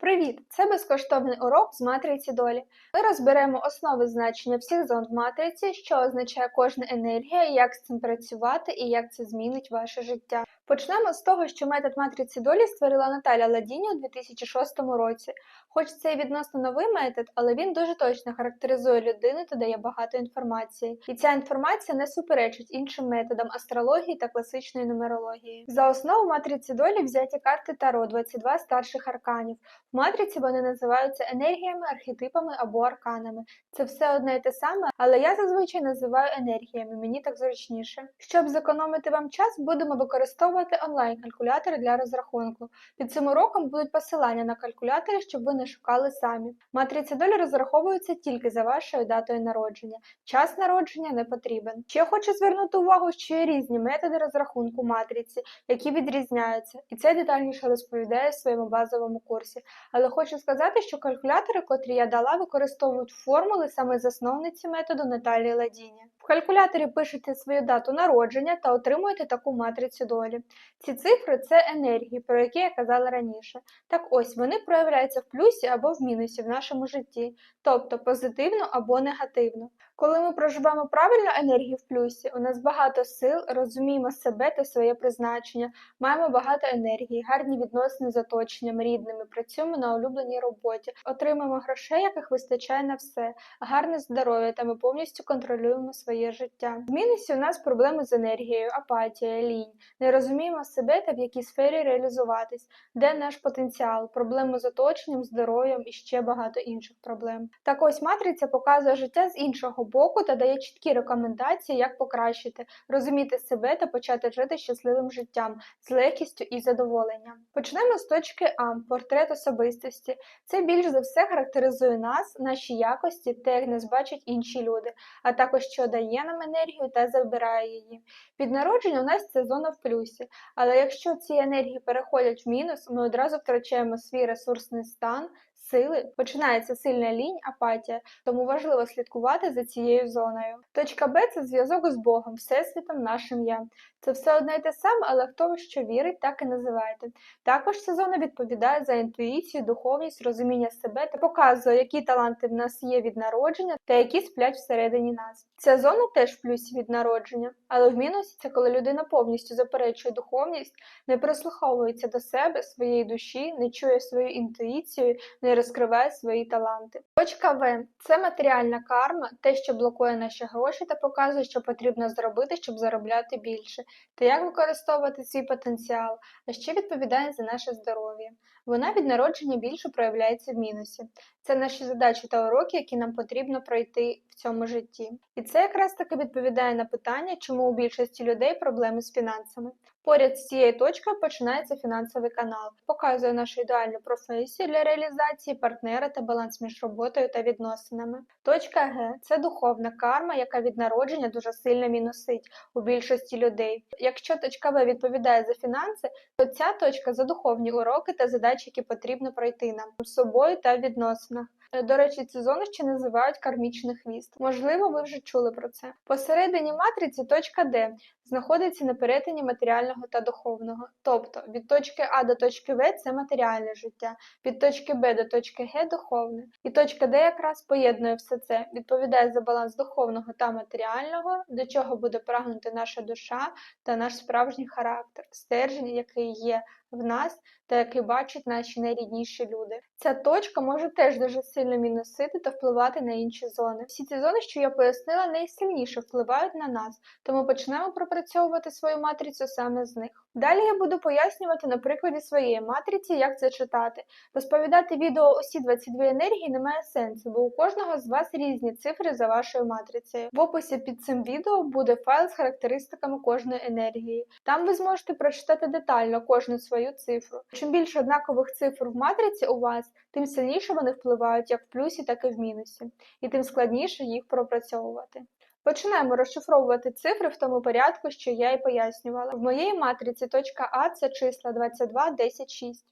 Привіт! Це безкоштовний урок з матриці долі. Ми розберемо основи значення всіх зон в матриці, що означає кожна енергія, як з цим працювати і як це змінить ваше життя. Почнемо з того, що метод матриці долі створила Наталя Ладіні у 2006 році. Хоч це і відносно новий метод, але він дуже точно характеризує людину та дає багато інформації. І ця інформація не суперечить іншим методам астрології та класичної нумерології. За основу матриці долі взяті карти Таро 22 старших арканів. В матриці вони називаються енергіями, архетипами або арканами. Це все одне і те саме, але я зазвичай називаю енергіями, мені так зручніше. Щоб зекономити вам час, будемо використовувати онлайн-калькулятори для розрахунку. Під цим уроком будуть посилання на калькулятори, щоб ви не шукали самі. Матриці долі розраховуються тільки за вашою датою народження. Час народження не потрібен. Ще хочу звернути увагу, що є різні методи розрахунку матриці, які відрізняються, і це детальніше розповідаю в своєму базовому курсі. Але хочу сказати, що калькулятори, котрі я дала, використовують формули саме засновниці методу Наталії Ладіні. Калькуляторі пишете свою дату народження та отримуєте таку матрицю долі. Ці цифри це енергії, про які я казала раніше. Так ось вони проявляються в плюсі або в мінусі в нашому житті, тобто позитивно або негативно. Коли ми проживаємо правильну енергію в плюсі, у нас багато сил, розуміємо себе та своє призначення, маємо багато енергії, гарні відносини з оточенням, рідними, працюємо на улюбленій роботі, отримуємо грошей, яких вистачає на все, гарне здоров'я та ми повністю контролюємо своє життя. Мінусі у нас проблеми з енергією, апатія, лінь, не розуміємо себе та в якій сфері реалізуватись, де наш потенціал, проблеми з оточенням, здоров'ям і ще багато інших проблем. Так ось матриця показує життя з іншого боку та дає чіткі рекомендації, як покращити, розуміти себе та почати жити щасливим життям з легкістю і задоволенням. Почнемо з точки А портрет особистості. Це більш за все характеризує нас, наші якості, те, як нас бачать інші люди, а також що дає нам енергію та забирає її. Від народження у нас це зона в плюсі, але якщо ці енергії переходять в мінус, ми одразу втрачаємо свій ресурсний стан. Сили починається сильна лінь, апатія, тому важливо слідкувати за цією зоною. Точка Б це зв'язок з Богом, Всесвітом, нашим я. Це все одне й те саме, але хто в що вірить, так і називайте. Також ця зона відповідає за інтуїцію, духовність, розуміння себе та показує, які таланти в нас є від народження та які сплять всередині нас. Ця зона теж в плюсі від народження, але в мінусі це коли людина повністю заперечує духовність, не прислуховується до себе, своєї душі, не чує свою інтуїцію, не розкриває свої таланти. Точка В це матеріальна карма, те, що блокує наші гроші та показує, що потрібно зробити, щоб заробляти більше, та як використовувати свій потенціал, а ще відповідає за наше здоров'я. Вона від народження більше проявляється в мінусі. Це наші задачі та уроки, які нам потрібно пройти в цьому житті. І це якраз таки відповідає на питання, чому у більшості людей проблеми з фінансами. Поряд з цією точкою починається фінансовий канал, показує нашу ідеальну професію для реалізації партнера та баланс між роботою та відносинами. Точка Г це духовна карма, яка від народження дуже сильно мінусить у більшості людей. Якщо точка В відповідає за фінанси, то ця точка за духовні уроки та задачі, які потрібно пройти нам з собою та в відносинах. До речі, цю зону ще називають кармічний хвіст. Можливо, ви вже чули про це. Посередині матриці точка Д знаходиться на перетині матеріального та духовного. Тобто від точки А до точки В це матеріальне життя, від точки Б до точки Г духовне. І точка Д якраз поєднує все це, відповідає за баланс духовного та матеріального, до чого буде прагнути наша душа та наш справжній характер, стержень, який є в нас та який бачать наші найрідніші люди. Ця точка може теж дуже сильно мінусити та впливати на інші зони. Всі ці зони, що я пояснила, найсильніше впливають на нас, тому почнемо пропрацьовувати свою матрицю саме з них. Далі я буду пояснювати на прикладі своєї матриці, як це читати. Розповідати відео усі 22 енергії немає сенсу, бо у кожного з вас різні цифри за вашою матрицею. В описі під цим відео буде файл з характеристиками кожної енергії. Там ви зможете прочитати детально кожну свою цифру. Чим більше однакових цифр в матриці у вас, тим сильніше вони впливають як в плюсі, так і в мінусі, і тим складніше їх пропрацьовувати. Починаємо розшифровувати цифри в тому порядку, що я і пояснювала. В моєї матриці точка А це числа 22, 10, 6.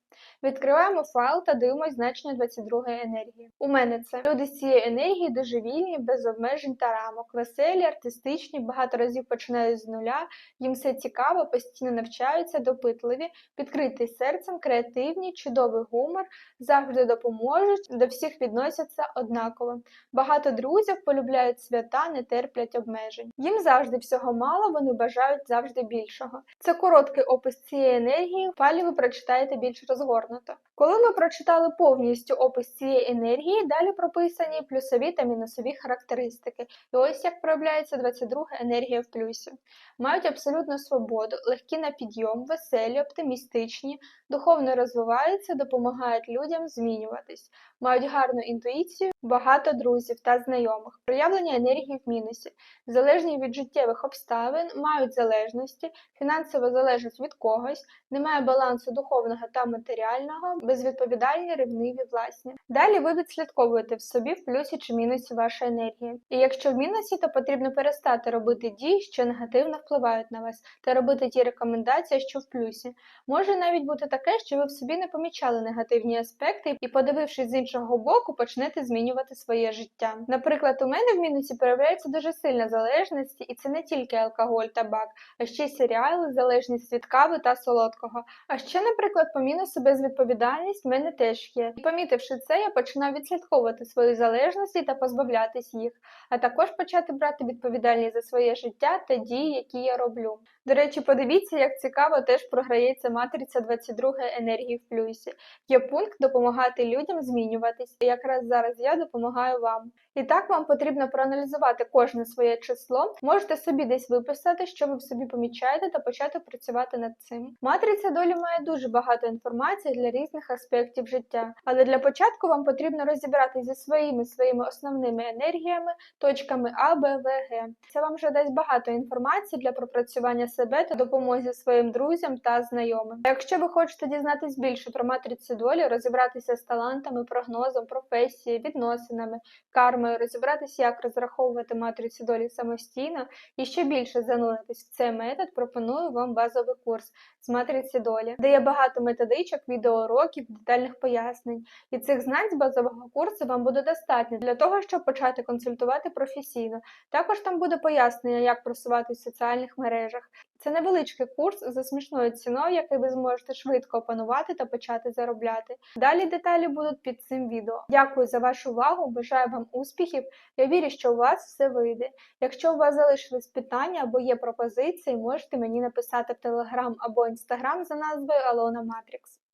Відкриваємо файл та дивимось значення 22 енергії. У мене це люди з цієї енергії дуже вільні, без обмежень та рамок, веселі, артистичні, багато разів починають з нуля, їм все цікаво, постійно навчаються, допитливі, відкриті серцем, креативні, чудовий гумор, завжди допоможуть, до всіх відносяться однаково. Багато друзів полюбляють свята, не терплять обмежень. Їм завжди всього мало, вони бажають завжди більшого. Це короткий опис цієї енергії. В файлі ви прочитаєте більш розгорнуто. Коли ми прочитали повністю опис цієї енергії, далі прописані плюсові та мінусові характеристики. І ось як проявляється 22 енергія в плюсі. Мають абсолютну свободу, легкі на підйом, веселі, оптимістичні, духовно розвиваються, допомагають людям змінюватись, мають гарну інтуїцію, багато друзів та знайомих, проявлення енергії в мінусі, залежні від життєвих обставин, мають залежності, фінансово залежать від когось, немає балансу духовного та матеріального, безвідповідальні, ревниві, власні. Далі ви відслідковуєте в собі в плюсі чи мінусі ваша енергія. І якщо в мінусі, то потрібно перестати робити дії, що негативно впливають на вас, та робити ті рекомендації, що в плюсі. Може навіть бути таке, що ви в собі не помічали негативні аспекти, і, подивившись з іншого боку, почнете змінювати своє життя. Наприклад, у мене в мінусі проявляється дуже сильна залежність, і це не тільки алкоголь, табак, а ще й серіали, залежність від кави та солодкого. А ще, наприклад, по мінусу безвідповідальність в мене теж є. І помітивши це, я починав відслідковувати свої залежності та позбавлятись їх, а також почати брати відповідальність за своє життя та дії, які я роблю. До речі, подивіться, як цікаво теж програється матриця 22 енергії в плюсі. Є пункт допомагати людям змінюватись, і якраз зараз я допомагаю вам. І так вам потрібно проаналізувати кожне своє число, можете собі десь виписати, що ви в собі помічаєте, та почати працювати над цим. Матриця долі має дуже багато інформації для різних аспектів життя, але для початку вам потрібно розібратися зі своїми своїми основними енергіями, точками А, Б, В, Г. Це вам вже дасть багато інформації для пропрацювання себе та допомозі своїм друзям та знайомим. Якщо ви хочете дізнатись більше про матрицю долі, розібратися з талантами, прогнозом, професією, відносинами, кармою, розібратися, як розраховувати матрицю долі самостійно і ще більше зануритись в цей метод, пропоную вам базовий курс з матриці долі, де є багато методичок, відеоуроків, детальних пояснень. І цих знань з базового курсу вам буде достатньо для того, щоб почати консультувати професійно. Також там буде пояснення, як просуватись в соціальних мережах. Це невеличкий курс за смішною ціною, який ви зможете швидко опанувати та почати заробляти. Далі деталі будуть під цим відео. Дякую за вашу увагу, бажаю вам успіхів. Я вірю, що у вас все вийде. Якщо у вас залишились питання або є пропозиції, можете мені написати в Телеграм або Інстаграм за назвою Алона Матрікс.